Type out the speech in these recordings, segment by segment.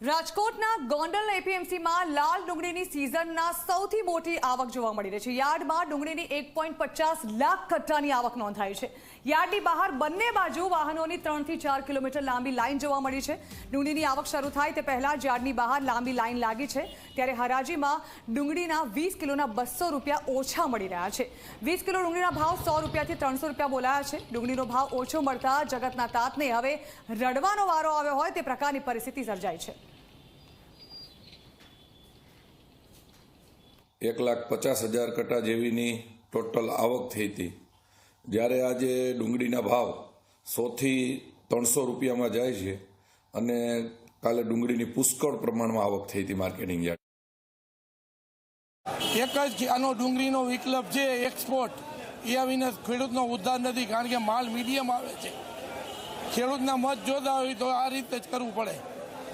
રાજકોટના ગોંડલ એપીએમસીમાં લાલ ડુંગળીની સિઝનના સૌથી મોટી આવક જોવા મળી રહી છે. યાર્ડમાં ડુંગળીની એક પોઈન્ટ પચાસ લાખ કટ્ટાની આવક નોંધાઈ છે. યાર્ડની બહાર બંને બાજુ વાહનોની ત્રણથી ચાર કિલોમીટર લાંબી લાઇન જોવા મળી છે. ડુંગળીની આવક શરૂ થાય તે પહેલાં જ યાર્ડની બહાર લાંબી લાઇન લાગી છે. ત્યારે હરાજીમાં ડુંગળીના વીસ કિલોના બસો રૂપિયા ઓછા મળી રહ્યા છે. વીસ કિલો ડુંગળીના ભાવ સો રૂપિયાથી ત્રણસો રૂપિયા બોલાયા છે. ડુંગળીનો ભાવ ઓછો મળતા જગતના તાતને હવે રડવાનો વારો આવ્યો હોય તે પ્રકારની પરિસ્થિતિ સર્જાઈ છે. એક લાખ પચાસ હજાર કટા જેવીની ટોટલ આવક થઈ હતી. જ્યારે આજે ડુંગળીના ભાવ સોથી ત્રણસો રૂપિયામાં જાય છે અને કાલે ડુંગળીની પુષ્કળ પ્રમાણમાં આવક થઈ હતી માર્કેટિંગ યાર્ડ. એક જ આનો ડુંગળીનો વિકલ્પ છે એક્સપોર્ટ. એ આવીને ખેડૂતનો ઉદ્ધાર નથી, કારણ કે માલ મીડિયમ આવે છે. ખેડૂતના મત જોતા હોય તો આ રીતે જ કરવું પડે.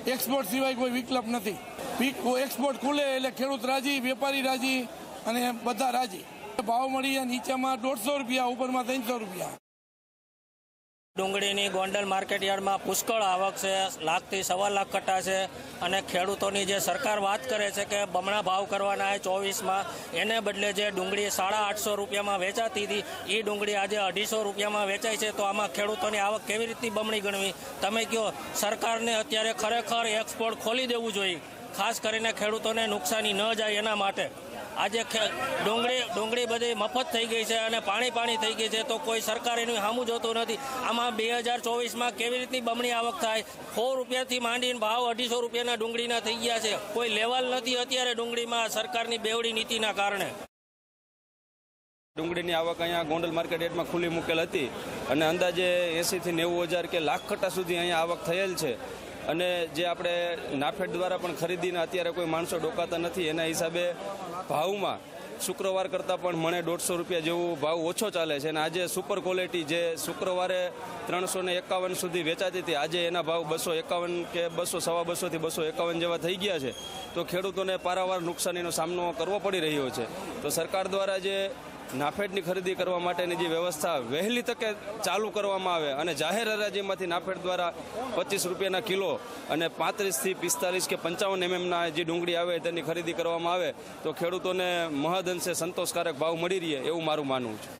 એક્સપોર્ટ સિવાય કોઈ વિકલ્પ નથી. પીક એક્સપોર્ટ ખુલે એટલે ખેડૂત રાજી, વેપારી રાજી અને બધા રાજી. ભાવ મળી નીચેમાં દોઢસો રૂપિયા, ઉપરમાં ત્રણસો રૂપિયા. ડુંગળીની ગોંડલ માર્કેટ યાર્ડમાં પુષ્કળ આવક છે, લાખથી સવા લાખ કટ્ટા છે અને ખેડૂતોની જે સરકાર વાત કરે છે કે બમણા ભાવ કરવાના છે ચોવીસમાં, એને બદલે જે ડુંગળી સાડા આઠસો રૂપિયામાં વેચાતી હતી એ ડુંગળી આજે અઢીસો રૂપિયામાં વેચાય છે. તો આમાં ખેડૂતોની આવક કેવી રીતની બમણી ગણવી? તમે કહો સરકારને અત્યારે ખરેખર એક્સપોર્ટ ખોલી દેવું જોઈએ, ખાસ કરીને ખેડૂતોને નુકસાની ન જાય એના માટે. આજે ડુંગળી ડુંગળી બધી મફત થઈ ગઈ છે અને પાણી પાણી થઈ ગઈ છે, તો કોઈ સરકાર એનું સામું જોતું નથી. આમાં બે હજાર ચોવીસમાં કેવી રીતની બમણી આવક થાય? સો રૂપિયાથી માંડીને ભાવ અઢીસો રૂપિયાના ડુંગળીના થઈ ગયા છે. કોઈ લેવલ નથી અત્યારે ડુંગળીમાં સરકારની બેવડી નીતિના કારણે. ડુંગળીની આવક અહીંયા ગોંડલ માર્કેટ યાર્ડમાં ખુલ્લી મૂકેલ હતી અને અંદાજે એંસીથી નેવું હજાર કે લાખ કટ્ટા સુધી અહીંયા આવક થયેલ છે. અને જે આપણે નાફેડ દ્વારા પણ ખરીદીને અત્યારે કોઈ માણસો ડોકાતા નથી, એના હિસાબે ભાવમાં શુક્રવાર કરતાં પણ મને દોઢસો રૂપિયા જેવો ભાવ ઓછો ચાલે છે. અને આજે સુપર ક્વોલિટી જે શુક્રવારે ત્રણસો ને એકાવન સુધી વેચાતી હતી, આજે એના ભાવ બસો એકાવન કે બસો, સવા બસોથી બસો એકાવન જેવા થઈ ગયા છે. તો ખેડૂતોને પારાવાર નુકસાનીનો સામનો કરવો પડી રહ્યો છે. તો સરકાર દ્વારા જે નાફેડની ખરીદી કરવા માટેની જે વ્યવસ્થા વહેલી તકે ચાલુ કરવામાં આવે અને જાહેર હરાજીમાંથી નાફેડ દ્વારા પચીસ રૂપિયાના કિલો અને પાંત્રીસથી પિસ્તાલીસ કે પંચાવન એમએમના જે ડુંગળી આવે તેની ખરીદી કરવામાં આવે, તો ખેડૂતોને મહદઅંશે સંતોષકારક ભાવ મળી રહે એવું મારું માનવું છે.